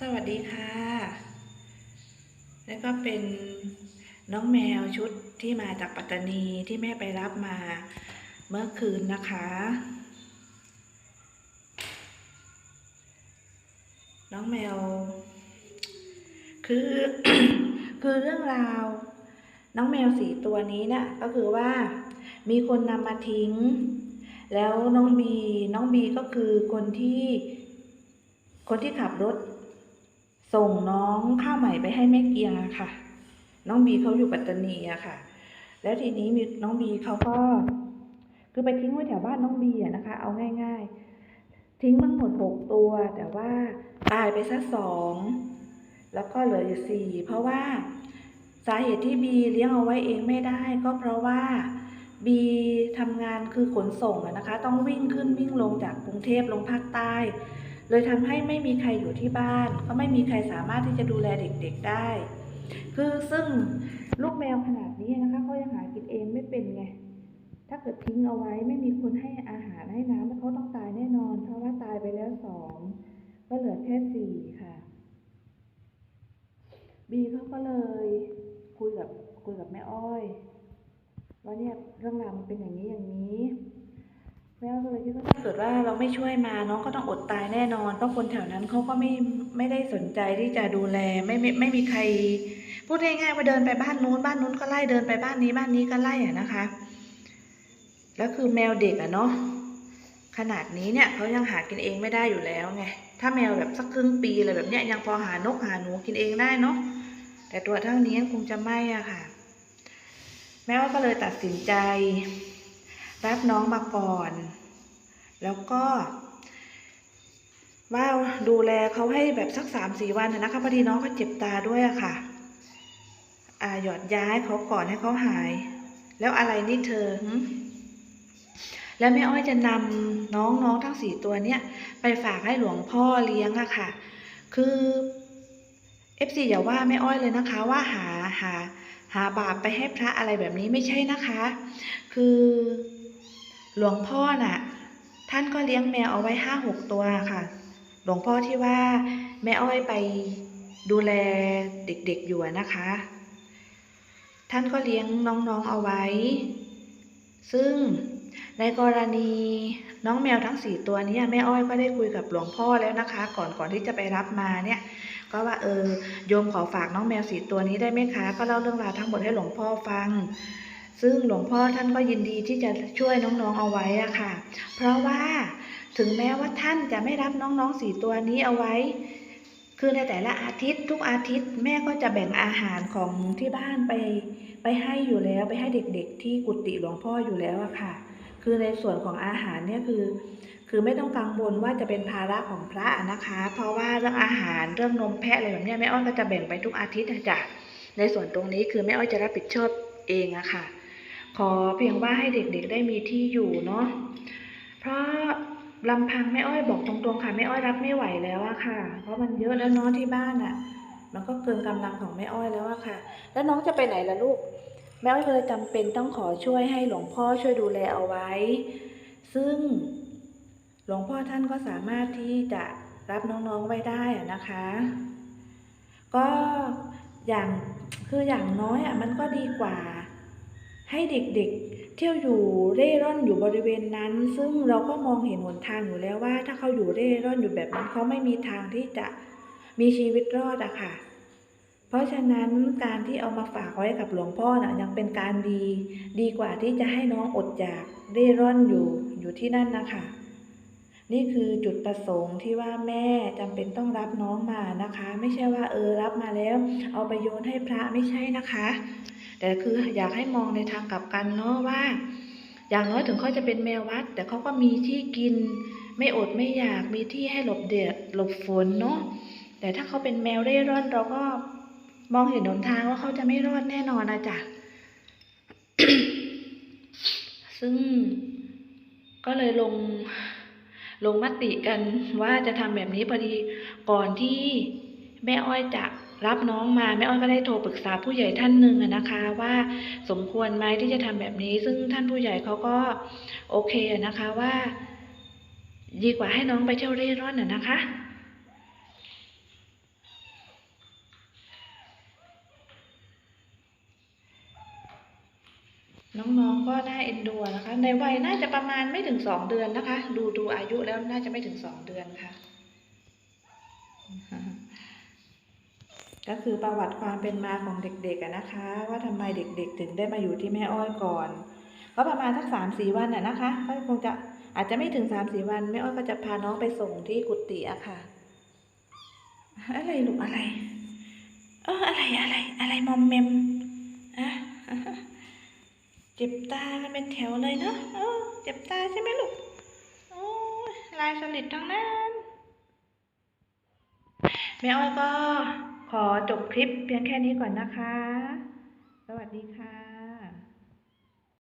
สวัสดีค่ะ แล้วก็เป็นน้องแมวชุดที่มาจากปัตตานีที่แม่ไปรับมาเมื่อคืนนะคะ น้องแมว คือคือเรื่องราว น้องแมวสีตัวนี้เนะ่ะก็คือว่ามีคนนำมาทิ้ง แล้วน้องบี น้องบีก็คือคนที่ คนที่ขับรถ ส่งน้องข้าวใหม่ไปให้แม่เกียงอะค่ะ น้องบีเขาอยู่ปัตตานีอะค่ะ แล้วทีนี้มีน้องบีเขาก็ คือไปทิ้งไว้แถวบ้านน้องบีอะนะคะ เอาง่าย ๆ ทิ้งมันหมดหกตัว แต่ว่าตายไปซะสองแล้วก็เหลืออยู่สี่เพราะว่าสาเหตุที่บีเลี้ยงเอาไว้เองไม่ได้ก็เพราะว่าบีทำงานคือขนส่งอะนะคะ ต้องวิ่งขึ้นวิ่งลงจากกรุงเทพลงภาคใต้ เลยทำให้ไม่มีใครอยู่ที่บ้าน ก็ไม่มีใครสามารถที่จะดูแลเด็กๆได้ คือซึ่งลูกแมวขนาดนี้นะคะเขายังหากินเองไม่เป็นไง ถ้าเกิดทิ้งเอาไว้ไม่มีคนให้อาหารให้น้ำเขาต้องตายแน่นอน เพราะว่าตายไปแล้วสองก็เหลือแค่สี่ค่ะบีเขาก็เลยคุยกับคุยกับแม่อ้อยว่าเนี่ยเรื่องราวมันเป็นอย่างนี้อย่างนี้ แม่ก็เลยคิดว่าถ้าเกิดว่าเราไม่ช่วยมาน้องก็ต้องอดตายแน่นอนเพราะคนแถวนั้นเขาก็ไม่ไม่ได้สนใจที่จะดูแลไม่ไม่ไม่มีใคร พูดง่ายๆว่าเดินไปบ้านนู้นบ้านนู้นก็ไล่เดินไปบ้านนี้บ้านนี้ก็ไล่อะนะคะ แล้วคือแมวเด็กอะเนาะขนาดนี้เนี่ยเขายังหากินเองไม่ได้อยู่แล้วไงถ้าแมวแบบสักครึ่งปีอะไรแบบเนี้ยยังพอหานกหาหนูกินเองได้เนาะแต่ตัวเท่านี้คงจะไม่อะค่ะ แม่ว่าก็เลยตัดสินใจ รับน้องมาก่อน แล้วก็ ว่าดูแลเขาให้แบบสักสามสี่วันนะคะพอดีน้องเขาเจ็บตาด้วยอะค่ะ อ่าหยอดยาให้เขาก่อนให้เขาหาย แล้วอะไรนี่เธอแล้วแม่อ้อยจะนำน้องๆทั้งสี่ตัวเนี้ยไปฝากให้หลวงพ่อเลี้ยงอะค่ะ คือเอฟซีอย่าว่าแม่อ้อยเลยนะคะ ว่าหาหาหาบาปไปให้พระอะไรแบบนี้ไม่ใช่นะคะ คือ หลวงพ่อน่ะ ท่านก็เลี้ยงแมวเอาไว้ห้าหกตัวค่ะ หลวงพ่อที่ว่าแม่อ้อยไปดูแลเด็กๆอยู่นะคะ ท่านก็เลี้ยงน้องๆเอาไว้ ซึ่งในกรณีน้องแมวทั้งสี่ตัวนี้แม่อ้อยก็ได้คุยกับหลวงพ่อแล้วนะคะ ก่อนก่อนที่จะไปรับมาเนี่ย ก็ว่าเออโยมขอฝากน้องแมวสี่ตัวนี้ได้ไหมคะ ก็เล่าเรื่องราวทั้งหมดให้หลวงพ่อฟัง ซึ่งหลวงพ่อท่านก็ยินดีที่จะช่วยน้องๆเอาไว้อะค่ะ เพราะว่าถึงแม้ว่าท่านจะไม่รับน้องๆสี่ตัวนี้เอาไว้ คือในแต่ละอาทิตย์ทุกอาทิตย์แม่ก็จะแบ่งอาหารของที่บ้านไปไปให้อยู่แล้วไปให้เด็กๆ ที่กุฏิหลวงพ่ออยู่แล้วอะค่ะ คือในส่วนของอาหารเนี่ยคือ คือไม่ต้องกังวลว่าจะเป็นภาระของพระนะคะ เพราะว่าเรื่องอาหารเรื่องนมแพะอะไรแบบนี้แม่อ้อยก็จะแบ่งไปทุกอาทิตย์นะจ๊ะในส่วนตรงนี้คือแม่อ้อยจะรับผิดชอบเองอะค่ะ ขอเพียงว่าให้เด็กๆได้มีที่อยู่เนาะ เพราะลำพังแม่อ้อยบอกตรงๆค่ะแม่อ้อยรับไม่ไหวแล้วอะค่ะ เพราะมันเยอะแล้วเนาะที่บ้านอะมันก็เกินกำลังของแม่อ้อยแล้วอะค่ะ แล้วน้องจะไปไหนล่ะลูก แม่อ้อยเลยจำเป็นต้องขอช่วยให้หลวงพ่อช่วยดูแลเอาไว้ ซึ่งหลวงพ่อท่านก็สามารถที่จะรับน้องๆไว้ได้อะนะคะ ก็อย่างคืออย่างน้อยอะมันก็ดีกว่า ให้เด็กๆเที่ยวอยู่เร่ร่อนอยู่บริเวณนั้น ซึ่งเราก็มองเห็นหนทางอยู่แล้วว่า ถ้าเขาอยู่เร่ร่อนอยู่แบบนั้นเขาไม่มีทางที่จะมีชีวิตรอดอะค่ะ เพราะฉะนั้นการที่เอามาฝากไว้กับหลวงพ่อน่ะยังเป็นการดี ดีกว่าที่จะให้น้องอดอยากเร่ร่อนอยู่อยู่ที่นั่นนะคะ นี่คือจุดประสงค์ที่ว่าแม่จำเป็นต้องรับน้องมานะคะ ไม่ใช่ว่าเออรับมาแล้ว เอาไปโยนให้พระไม่ใช่นะคะ แต่คืออยากให้มองในทางกลับกันเนาะว่า อย่างน้อยถึงเขาจะเป็นแมววัด แต่เขาก็มีที่กิน ไม่อดไม่อยากมีที่ให้หลบแดดหลบฝนเนาะแต่ถ้าเขาเป็นแมวเร่ร่อนเราก็มองเห็นหนทางว่าเขาจะไม่รอดแน่นอนนะจ๊ะซึ่งก็เลยลง ลงมติกันว่าจะทำแบบนี้พอดีก่อนที่แม่อ้อยจะรับน้องมาแม่อ้อยก็ได้โทรปรึกษาผู้ใหญ่ท่านหนึ่งนะคะ ว่าสมควรไหมที่จะทำแบบนี้ ซึ่งท่านผู้ใหญ่เขาก็โอเคนะคะว่า ดีกว่าให้น้องไปเที่ยวเร่ร่อนนะคะ ก็น่าเอ็นดูนะคะ ในวัยน่าจะประมาณไม่ถึงสองเดือนนะคะ ดูดูอายุแล้วน่าจะไม่ถึงสองเดือนค่ะ ก็คือประวัติความเป็นมาของเด็กๆนะคะ ว่าทำไมเด็ก ๆ ถึงได้มาอยู่ที่แม่อ้อยก่อน ก็ประมาณสักสามสี่วันน่ะนะคะก็คงจะอาจจะไม่ถึงสามสี่วันแม่อ้อยก็จะพาน้องไปส่งที่กุฏิอะค่ะ อะไรลูกอะไร เอออะไรอะไร อะไรมอมเมมอะ เจ็บตากันเป็นแถวเลยเนาะเออเจ็บตาใช่ไหมลูกโอ้ลายสลิดทั้งนั้นแม่อ้อยก็ขอจบคลิปเพียงแค่นี้ก่อนนะคะ สวัสดีค่ะ